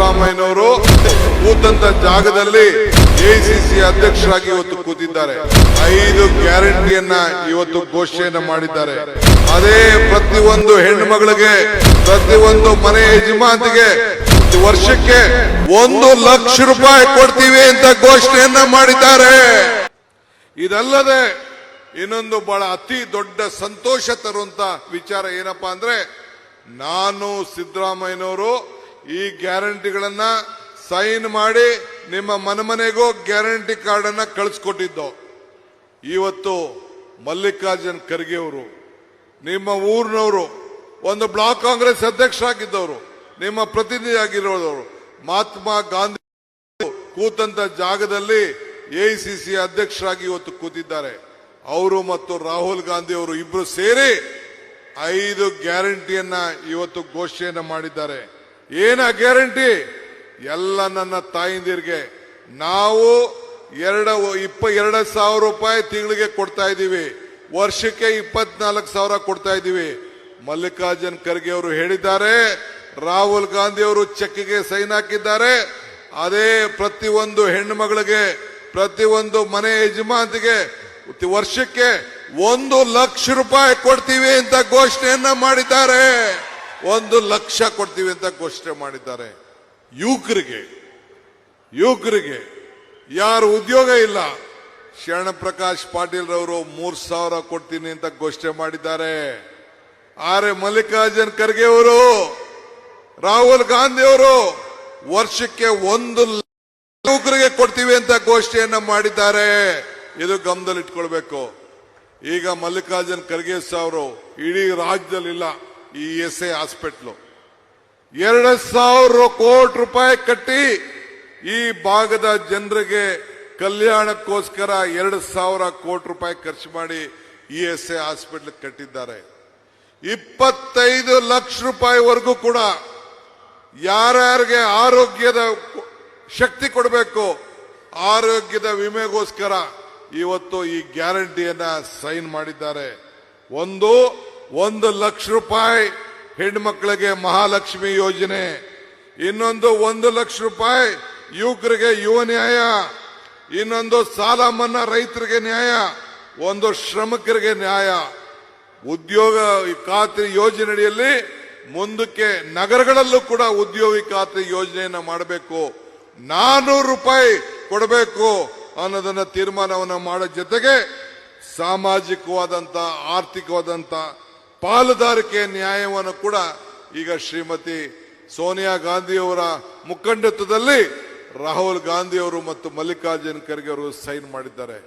ಸಿದ್ದರಾಮಯ್ಯನವರು ಕೂತಂತ ಜಾಗದಲ್ಲಿ ಎಐಸಿಸಿ ಅಧ್ಯಕ್ಷರಾಗಿ ಇವತ್ತು ಕೂತಿದ್ದಾರೆ. ಐದು ಗ್ಯಾರಂಟಿಯನ್ನ ಇವತ್ತು ಘೋಷಣೆಯನ್ನ ಮಾಡಿದ್ದಾರೆ. ಅದೇ ಪ್ರತಿಯೊಂದು ಹೆಣ್ಣುಮಗಳಿಗೆ, ಪ್ರತಿಯೊಂದು ಮನೆ ಯಜಮಾನಿಗೆ ವರ್ಷಕ್ಕೆ ಒಂದು ಲಕ್ಷ ರೂಪಾಯಿ ಕೊಡ್ತೀವಿ ಅಂತ ಘೋಷಣೆಯನ್ನ ಮಾಡಿದ್ದಾರೆ. ಇದಲ್ಲದೆ ಇನ್ನೊಂದು ಬಹಳ ಅತಿ ದೊಡ್ಡ ಸಂತೋಷ ತರುವಂತ ವಿಚಾರ ಏನಪ್ಪಾ ಅಂದ್ರೆ, ನಾನು ಸಿದ್ದರಾಮಯ್ಯನವರು ಈ ಗ್ಯಾರಂಟಿಗಳನ್ನ ಸೈನ್ ಮಾಡಿ ನಿಮ್ಮ ಮನಮನೆಗೂ ಗ್ಯಾರಂಟಿ ಕಾರ್ಡ್ ಅನ್ನ ಕಳಿಸ್ಕೊಟ್ಟಿದ್ದು. ಇವತ್ತು ಮಲ್ಲಿಕಾರ್ಜುನ್ ಖರ್ಗೆ ಅವರು, ನಿಮ್ಮ ಊರಿನವರು, ಒಂದು ಬ್ಲಾಕ್ ಕಾಂಗ್ರೆಸ್ ಅಧ್ಯಕ್ಷರಾಗಿದ್ದವರು ನಿಮ್ಮ ಪ್ರತಿನಿಧಿ ಆಗಿರೋದವರು, ಮಹಾತ್ಮ ಗಾಂಧಿ ಕೂತಂತ ಜಾಗದಲ್ಲಿ ಎಐಸಿಸಿ ಅಧ್ಯಕ್ಷರಾಗಿ ಇವತ್ತು ಕೂತಿದ್ದಾರೆ. ಅವರು ಮತ್ತು ರಾಹುಲ್ ಗಾಂಧಿ ಅವರು ಇಬ್ರು ಸೇರಿ ಐದು ಗ್ಯಾರಂಟಿಯನ್ನ ಇವತ್ತು ಘೋಷಣೆಯನ್ನ ಮಾಡಿದ್ದಾರೆ. ಏನ ಗ್ಯಾರಂಟಿ? ಎಲ್ಲ ನನ್ನ ತಾಯಿಂದಿರಿಗೆ. ನಾವು ಎರಡ ಇಪ್ಪ ಎರಡು ಸಾವಿರ ರೂಪಾಯಿ ತಿಂಗಳಿಗೆ ಕೊಡ್ತಾ ಇದ್ದೀವಿ. ವರ್ಷಕ್ಕೆ ಇಪ್ಪತ್ನಾಲ್ಕು ಸಾವಿರ ಕೊಡ್ತಾ ಇದ್ದೀವಿ. ಮಲ್ಲಿಕಾರ್ಜುನ್ ಖರ್ಗೆ ಅವರು ಹೇಳಿದ್ದಾರೆ, ರಾಹುಲ್ ಗಾಂಧಿ ಅವರು ಚೆಕ್ಗೆ ಸೈನ್ ಹಾಕಿದ್ದಾರೆ. ಅದೇ ಪ್ರತಿಯೊಂದು ಹೆಣ್ಣು ಮಗಳಿಗೆ ಪ್ರತಿಯೊಂದು ಮನೆ ಯಜಮಾನಿಗೆ ವರ್ಷಕ್ಕೆ ಒಂದು ಲಕ್ಷ ರೂಪಾಯಿ ಕೊಡ್ತೀವಿ ಅಂತ ಘೋಷಣೆಯನ್ನ ಮಾಡಿದ್ದಾರೆ. ಒಂದು ಲಕ್ಷ ಕೊಡ್ತೀವಿ ಅಂತ ಘೋಷಣೆ ಮಾಡಿದ್ದಾರೆ. ಯುವಕರಿಗೆ ಯುವಕರಿಗೆ, ಯಾರು ಉದ್ಯೋಗ ಇಲ್ಲ ಶರಣ ಪ್ರಕಾಶ್ ಪಾಟೀಲ್ ರವರು ಮೂರ್ ಸಾವಿರ ಕೊಡ್ತೀನಿ ಅಂತ ಘೋಷಣೆ ಮಾಡಿದ್ದಾರೆ. ಆರೆ ಮಲ್ಲಿಕಾರ್ಜುನ್ ಖರ್ಗೆ ಅವರು, ರಾಹುಲ್ ಗಾಂಧಿ ಅವರು ವರ್ಷಕ್ಕೆ ಒಂದು ಯುವಕರಿಗೆ ಕೊಡ್ತೀವಿ ಅಂತ ಘೋಷಣೆಯನ್ನ ಮಾಡಿದ್ದಾರೆ. ಇದು ಗಮನದಲ್ಲಿ ಇಟ್ಕೊಳ್ಬೇಕು ಈಗ ಮಲ್ಲಿಕಾರ್ಜುನ್ ಖರ್ಗೆ ಅವರು ಇಡೀ ರಾಜ್ಯದಲ್ಲಿಲ್ಲ. ಈ ಎಸ್ ಎ ಹಾಸ್ಪಿಟ್ಲು. ಎರಡು ಸಾವಿರ ಕೋಟಿ ರೂಪಾಯಿ ಕಟ್ಟಿ ಈ ಭಾಗದ ಜನರಿಗೆ ಕಲ್ಯಾಣಕ್ಕೋಸ್ಕರ ಎರಡು ಸಾವಿರ ಕೋಟಿ ರೂಪಾಯಿ ಖರ್ಚು ಮಾಡಿ ಇ ಎಸ್ ಎ ಹಾಸ್ಪಿಟ್ಲ್ ಕಟ್ಟಿದ್ದಾರೆ. ಇಪ್ಪತ್ತೈದು ಲಕ್ಷ ರೂಪಾಯಿವರೆಗೂ ಕೂಡ ಯಾರ್ಯಾರಿಗೆ ಆರೋಗ್ಯದ ಶಕ್ತಿ ಕೊಡಬೇಕು, ಆರೋಗ್ಯದ ವಿಮೆಗೋಸ್ಕರ ಇವತ್ತು ಈ ಗ್ಯಾರಂಟಿಯನ್ನ ಸೈನ್ ಮಾಡಿದ್ದಾರೆ. ಒಂದು ಒಂದು ಲಕ್ಷ ರೂಪಾಯಿ ಹೆಣ್ಮಕ್ಳಿಗೆ ಮಹಾಲಕ್ಷ್ಮಿ ಯೋಜನೆ, ಇನ್ನೊಂದು ಒಂದು ಲಕ್ಷ ರೂಪಾಯಿ ಯುವಕರಿಗೆ ಯುವ ನ್ಯಾಯ, ಇನ್ನೊಂದು ಸಾಲ ಮನ್ನಾ ರೈತರಿಗೆ ನ್ಯಾಯ, ಒಂದು ಶ್ರಮಿಕರಿಗೆ ನ್ಯಾಯ. ಉದ್ಯೋಗ ಖಾತ್ರಿ ಯೋಜನೆಯಲ್ಲಿ ಮುಂದಕ್ಕೆ ನಗರಗಳಲ್ಲೂ ಕೂಡ ಉದ್ಯೋಗಿ ಖಾತ್ರಿ ಯೋಜನೆಯನ್ನ ಮಾಡಬೇಕು. ನಾನೂರು ರೂಪಾಯಿ ಕೊಡಬೇಕು ಅನ್ನೋದನ್ನ ತೀರ್ಮಾನವನ್ನು ಮಾಡೋ ಜೊತೆಗೆ ಸಾಮಾಜಿಕವಾದಂತ, ಆರ್ಥಿಕವಾದಂತ ಪಾಲುದಾರಿಕೆ ನ್ಯಾಯವನ್ನು ಕೂಡ ಈಗ ಶ್ರೀಮತಿ ಸೋನಿಯಾ ಗಾಂಧಿಯವರ ಮುಖಂಡತ್ವದಲ್ಲಿ ರಾಹುಲ್ ಗಾಂಧಿ ಅವರು ಮತ್ತು ಮಲ್ಲಿಕಾರ್ಜುನ್ ಖರ್ಗೆ ಅವರು ಸೈನ್ ಮಾಡಿದ್ದಾರೆ.